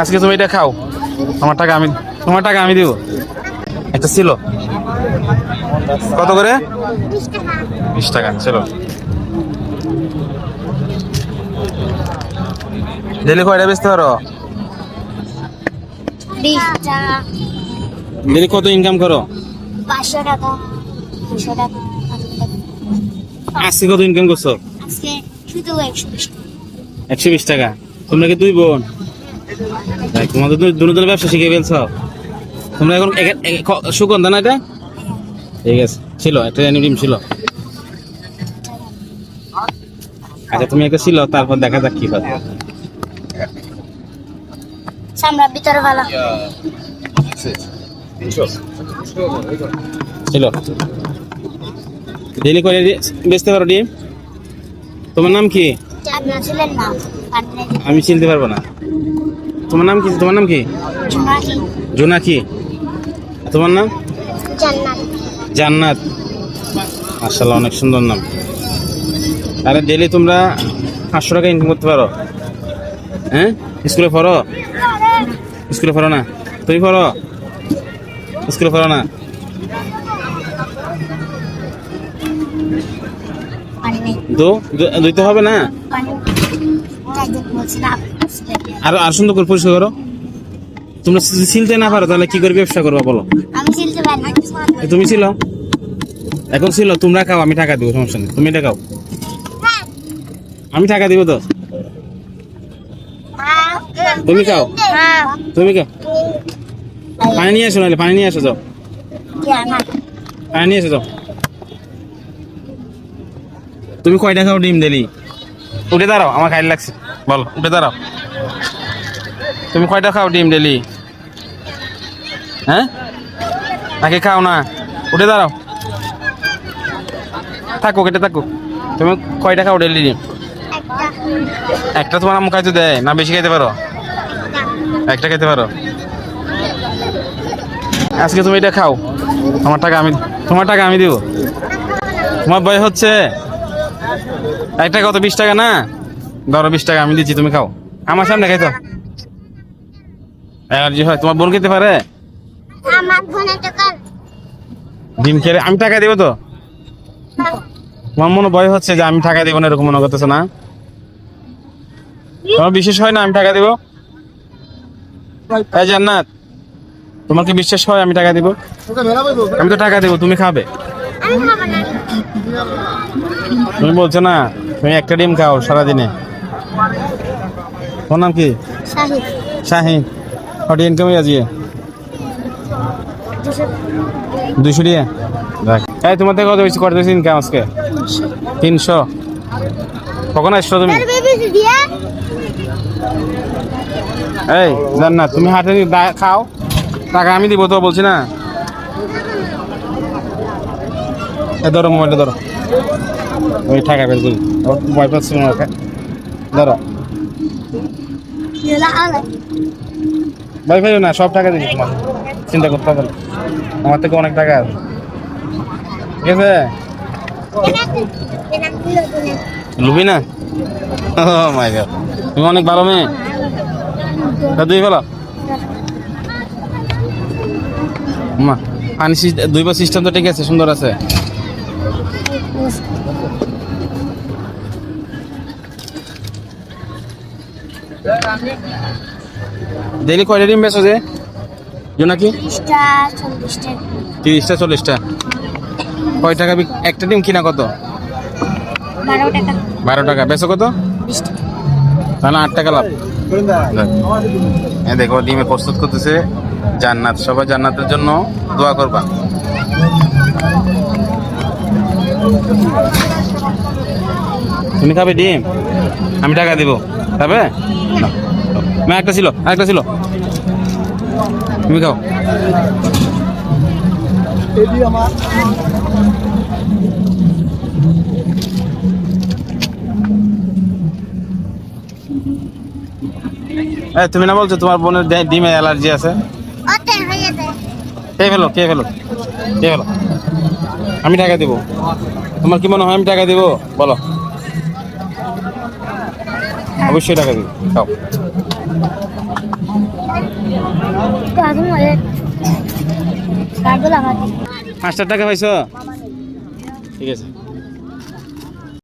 আজকে তুমি এটা খাও। তোমার টাকা আমি তোমার টাকা আমি দিব। একটা ছিল। কত করে? বিশ টাকা চলো ডেলি কয়টা বেচতে পারো? ডেলি কত ইনকাম করো? পাঁচশো টাকা দুশো টাকা। আজকে কত ইনকাম করছ? আজকে শুধু একশো বিশ টাকা। একশো বিশ টাকা। তোমরা কি দুই বোন? তোমাদের দুই দুজন ব্যবসা শিখে ফেলছো। তোমরা এখন সুগন্ধা না এটা? ঠিক আছে ছিল একটা ডিম ছিল। আচ্ছা তুমি একটা ছিল তারপর দেখা যাক কি হয়। সামরা ভিতরে ভালো। ছিল। ডেলি করে বেচতে পারো ডিম? তোমার নাম কি? আমি চিনতে পারব না। তোমার নাম কি? তোমার নাম কি? জোনাকি। তোমার নাম? জান্নাত। মাশাল্লাহ অনেক সুন্দর নাম। আরে ডেলি তোমরা পাঁচশো টাকা ইনকাম করতে পারো। হ্যাঁ? স্কুলে পড়ো? স্কুলে পড়ো না? তুমি পড়ো? স্কুলে পড়ো না? দু দু- হবে না? আর আর সুন্দর করে পরিষ্কার করো। তোমরা চিনতে না পারো তাহলে কি করে ব্যবসা করবা বলো? আমি চিনতে পারি তুমি ছিল এখন ছিল তোমরা খাও আমি টাকা দিব সমস্যা নেই। তুমি এটা খাও। আমি টাকা দিব তো? তুমি খাও। হ্যাঁ তুমি খাও। পানি নিয়ে আসো নাহলে পানি নিয়ে আসো যাও। পানি নিয়ে এসে যাও। তুমি কয়টা খাও ডিম ডেলি? উঠে দাঁড়াও আমার খাইলে লাগছে। বল উঠে দাঁড়াও। তুমি কয়টা খাও ডিম ডেলি? হ্যাঁ? নাকি খাও না? উঠে দাঁড়াও। থাকো কেটে থাকো তুমি কয়টা খাও ডেলি ডিম? একটা। তোমার আম্মু খাইতে দেয় না বেশি খাইতে পারো? একটা। খেতে পারো? আজকে তুমি এটা খাও। তোমার টাকা আমি তোমার টাকা আমি দিব। তোমার বয় হচ্ছে একটা কত বিশ টাকা না? ধরো বিশ টাকা আমি দিচ্ছি তুমি খাও। আমার সামনে খাইতো। অ্যালার্জি হয় তোমার বোন খেতে পারে? ডিম খেলে আমি টাকা দিব তো? তোমার মনে ভয় হচ্ছে যে আমি টাকা দিব না এরকম মনে করতেছে না? তোমার বিশ্বাস হয় না আমি টাকা দিব? এই জান্নাত তোমার কি বিশ্বাস হয় আমি টাকা দিব? আমি তো টাকা দিব তুমি খাবে। তুমি বলছো না তুমি একটা ডিম খাও সারাদিনে। তোমার নাম কি? শাহিন কত ইনকাম আজকে? দুশো। দেখ। এই তোমার থেকে কত বেশি কত বেশি ইনকাম আজকে? তিনশো। কখন আসছো তুমি? এই জান্নাত তুমি হাতে খাও। টাকা আমি দিব তো বলছি না। ধরো মোবাইলটা ধরো। ওই টাকা বের করি। ভয় পাচ্ছি না ওকে। ধরো ভয় না সব টাকা দিবি তোমার চিন্তা করতে হবে আমার থেকে অনেক টাকা আছে। ঠিক আছে? লুবি না? মাই গড তুমি অনেক ভালো মেয়ে। তা দুই ভালো মা পানি দুইবার সিস্টেম তো ঠিক আছে সুন্দর আছে। ডেলি কয়টা ডিম বেচো যে? জোনাকি তিরিশটা চল্লিশটা। কয় টাকা একটা ডিম কিনা কত? বারো টাকা। বেচো কত? তাহলে আট টাকা লাভ। দেখো ডিমে প্রস্তুত করতেছে জান্নাত সবাই জান্নাতের জন্য দোয়া করবা। তুমি খাবে ডিম? আমি টাকা দিব। খাবে? না। না একটা ছিল একটা ছিল। তুমি খাও। এই, তুমি না বলছো তোমার বোনের ডিমে অ্যালার্জি আছে? কে ফেলো কে ফেলো কে ফেলো। আমি টাকা দিব। তোমার কি মনে হয় আমি টাকা দিব? বলো। অবশ্যই টাকা দিব। খাও কাজু মরে কাজু লাগাতে পাঁচ হাজার টাকা পাইছো? ঠিক আছে।